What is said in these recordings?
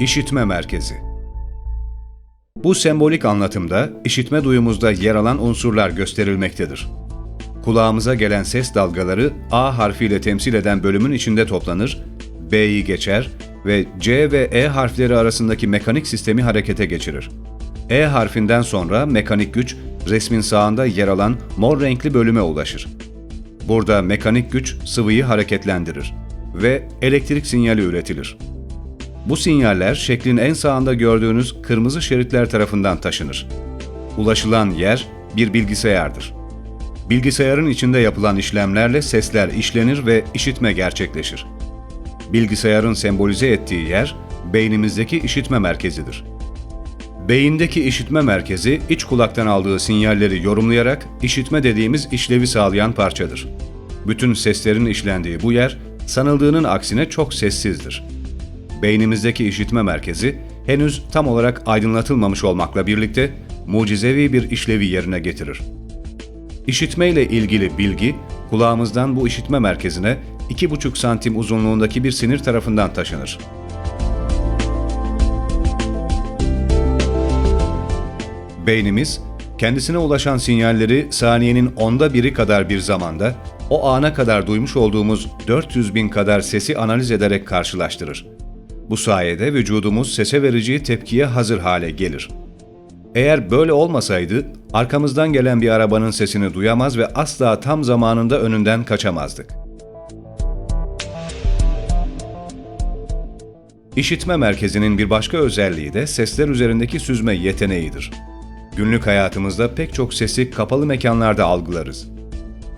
İşitme merkezi. Bu sembolik anlatımda işitme duyumuzda yer alan unsurlar gösterilmektedir. Kulağımıza gelen ses dalgaları A harfiyle temsil eden bölümün içinde toplanır, B'yi geçer ve C ve E harfleri arasındaki mekanik sistemi harekete geçirir. E harfinden sonra mekanik güç resmin sağında yer alan mor renkli bölüme ulaşır. Burada mekanik güç sıvıyı hareketlendirir ve elektrik sinyali üretilir. Bu sinyaller şeklin en sağında gördüğünüz kırmızı şeritler tarafından taşınır. Ulaşılan yer bir bilgisayardır. Bilgisayarın içinde yapılan işlemlerle sesler işlenir ve işitme gerçekleşir. Bilgisayarın sembolize ettiği yer beynimizdeki işitme merkezidir. Beyindeki işitme merkezi iç kulaktan aldığı sinyalleri yorumlayarak işitme dediğimiz işlevi sağlayan parçadır. Bütün seslerin işlendiği bu yer sanıldığının aksine çok sessizdir. Beynimizdeki işitme merkezi henüz tam olarak aydınlatılmamış olmakla birlikte mucizevi bir işlevi yerine getirir. İşitme ile ilgili bilgi kulağımızdan bu işitme merkezine 2,5 santim uzunluğundaki bir sinir tarafından taşınır. Beynimiz, kendisine ulaşan sinyalleri saniyenin onda biri kadar bir zamanda, o ana kadar duymuş olduğumuz 400 bin kadar sesi analiz ederek karşılaştırır. Bu sayede vücudumuz sese vereceği tepkiye hazır hale gelir. Eğer böyle olmasaydı, arkamızdan gelen bir arabanın sesini duyamaz ve asla tam zamanında önünden kaçamazdık. İşitme merkezinin bir başka özelliği de sesler üzerindeki süzme yeteneğidir. Günlük hayatımızda pek çok sesi kapalı mekanlarda algılarız.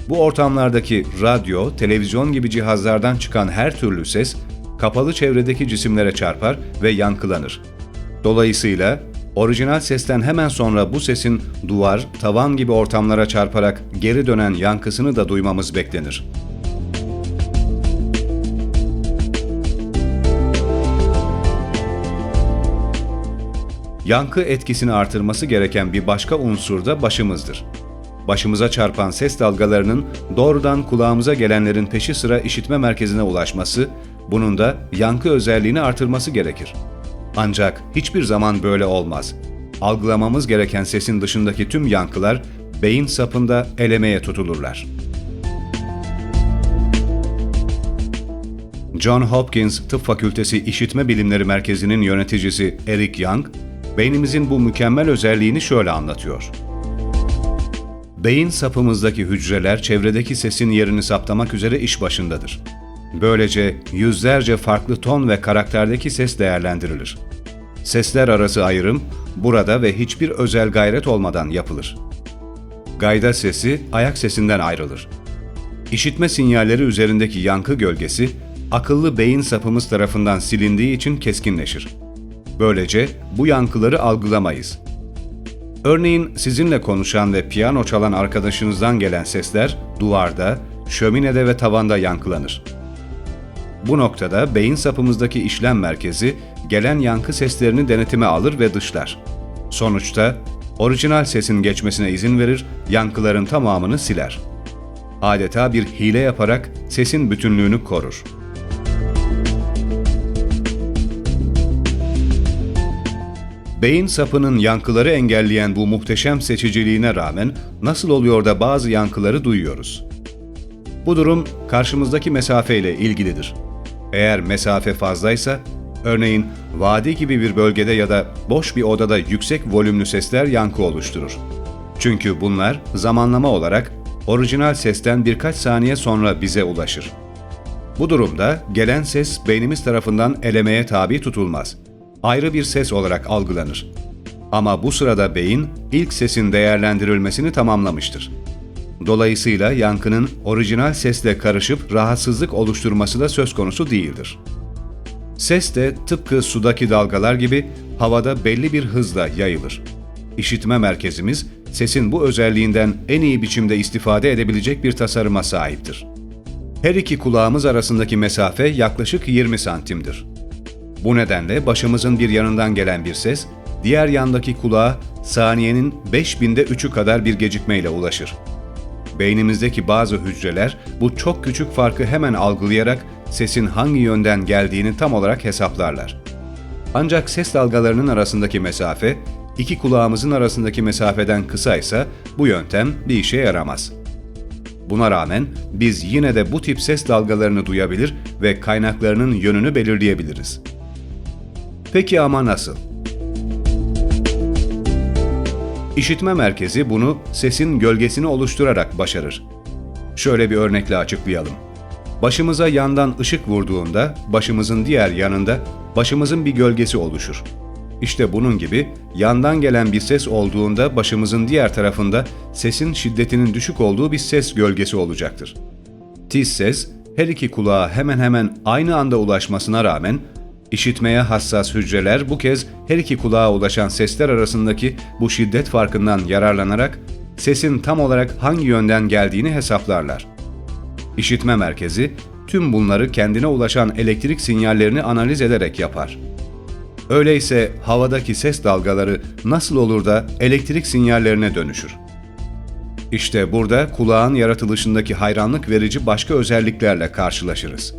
Bu ortamlardaki radyo, televizyon gibi cihazlardan çıkan her türlü ses kapalı çevredeki cisimlere çarpar ve yankılanır. Dolayısıyla orijinal sesten hemen sonra bu sesin duvar, tavan gibi ortamlara çarparak geri dönen yankısını da duymamız beklenir. Yankı etkisini artırması gereken bir başka unsur da başımızdır. Başımıza çarpan ses dalgalarının doğrudan kulağımıza gelenlerin peşi sıra işitme merkezine ulaşması, bunun da yankı özelliğini artırması gerekir. Ancak hiçbir zaman böyle olmaz. Algılamamız gereken sesin dışındaki tüm yankılar beyin sapında elemeye tutulurlar. John Hopkins Tıp Fakültesi İşitme Bilimleri Merkezi'nin yöneticisi Eric Young, beynimizin bu mükemmel özelliğini şöyle anlatıyor. Beyin sapımızdaki hücreler çevredeki sesin yerini saptamak üzere iş başındadır. Böylece yüzlerce farklı ton ve karakterdeki ses değerlendirilir. Sesler arası ayrım burada ve hiçbir özel gayret olmadan yapılır. Gayda sesi ayak sesinden ayrılır. İşitme sinyalleri üzerindeki yankı gölgesi akıllı beyin sapımız tarafından silindiği için keskinleşir. Böylece bu yankıları algılamayız. Örneğin sizinle konuşan ve piyano çalan arkadaşınızdan gelen sesler duvarda, şöminede ve tavanda yankılanır. Bu noktada beyin sapımızdaki işlem merkezi gelen yankı seslerini denetime alır ve dışlar. Sonuçta orijinal sesin geçmesine izin verir, yankıların tamamını siler. Adeta bir hile yaparak sesin bütünlüğünü korur. Beyin sapının yankıları engelleyen bu muhteşem seçiciliğine rağmen nasıl oluyor da bazı yankıları duyuyoruz? Bu durum karşımızdaki mesafeyle ilgilidir. Eğer mesafe fazlaysa, örneğin vadi gibi bir bölgede ya da boş bir odada yüksek volümlü sesler yankı oluşturur. Çünkü bunlar zamanlama olarak orijinal sesten birkaç saniye sonra bize ulaşır. Bu durumda gelen ses beynimiz tarafından elemeye tabi tutulmaz. Ayrı bir ses olarak algılanır. Ama bu sırada beyin ilk sesin değerlendirilmesini tamamlamıştır. Dolayısıyla yankının orijinal sesle karışıp rahatsızlık oluşturması da söz konusu değildir. Ses de tıpkı sudaki dalgalar gibi havada belli bir hızla yayılır. İşitme merkezimiz sesin bu özelliğinden en iyi biçimde istifade edebilecek bir tasarıma sahiptir. Her iki kulağımız arasındaki mesafe yaklaşık 20 santimdir. Bu nedenle başımızın bir yanından gelen bir ses, diğer yandaki kulağa saniyenin 5000'de 3'ü kadar bir gecikmeyle ulaşır. Beynimizdeki bazı hücreler bu çok küçük farkı hemen algılayarak sesin hangi yönden geldiğini tam olarak hesaplarlar. Ancak ses dalgalarının arasındaki mesafe, iki kulağımızın arasındaki mesafeden kısaysa bu yöntem bir işe yaramaz. Buna rağmen biz yine de bu tip ses dalgalarını duyabilir ve kaynaklarının yönünü belirleyebiliriz. Peki ama nasıl? İşitme merkezi bunu sesin gölgesini oluşturarak başarır. Şöyle bir örnekle açıklayalım. Başımıza yandan ışık vurduğunda başımızın diğer yanında başımızın bir gölgesi oluşur. İşte bunun gibi yandan gelen bir ses olduğunda başımızın diğer tarafında sesin şiddetinin düşük olduğu bir ses gölgesi olacaktır. Tiz ses her iki kulağa hemen hemen aynı anda ulaşmasına rağmen işitmeye hassas hücreler bu kez her iki kulağa ulaşan sesler arasındaki bu şiddet farkından yararlanarak sesin tam olarak hangi yönden geldiğini hesaplarlar. İşitme merkezi tüm bunları kendine ulaşan elektrik sinyallerini analiz ederek yapar. Öyleyse havadaki ses dalgaları nasıl olur da elektrik sinyallerine dönüşür? İşte burada kulağın yaratılışındaki hayranlık verici başka özelliklerle karşılaşırız.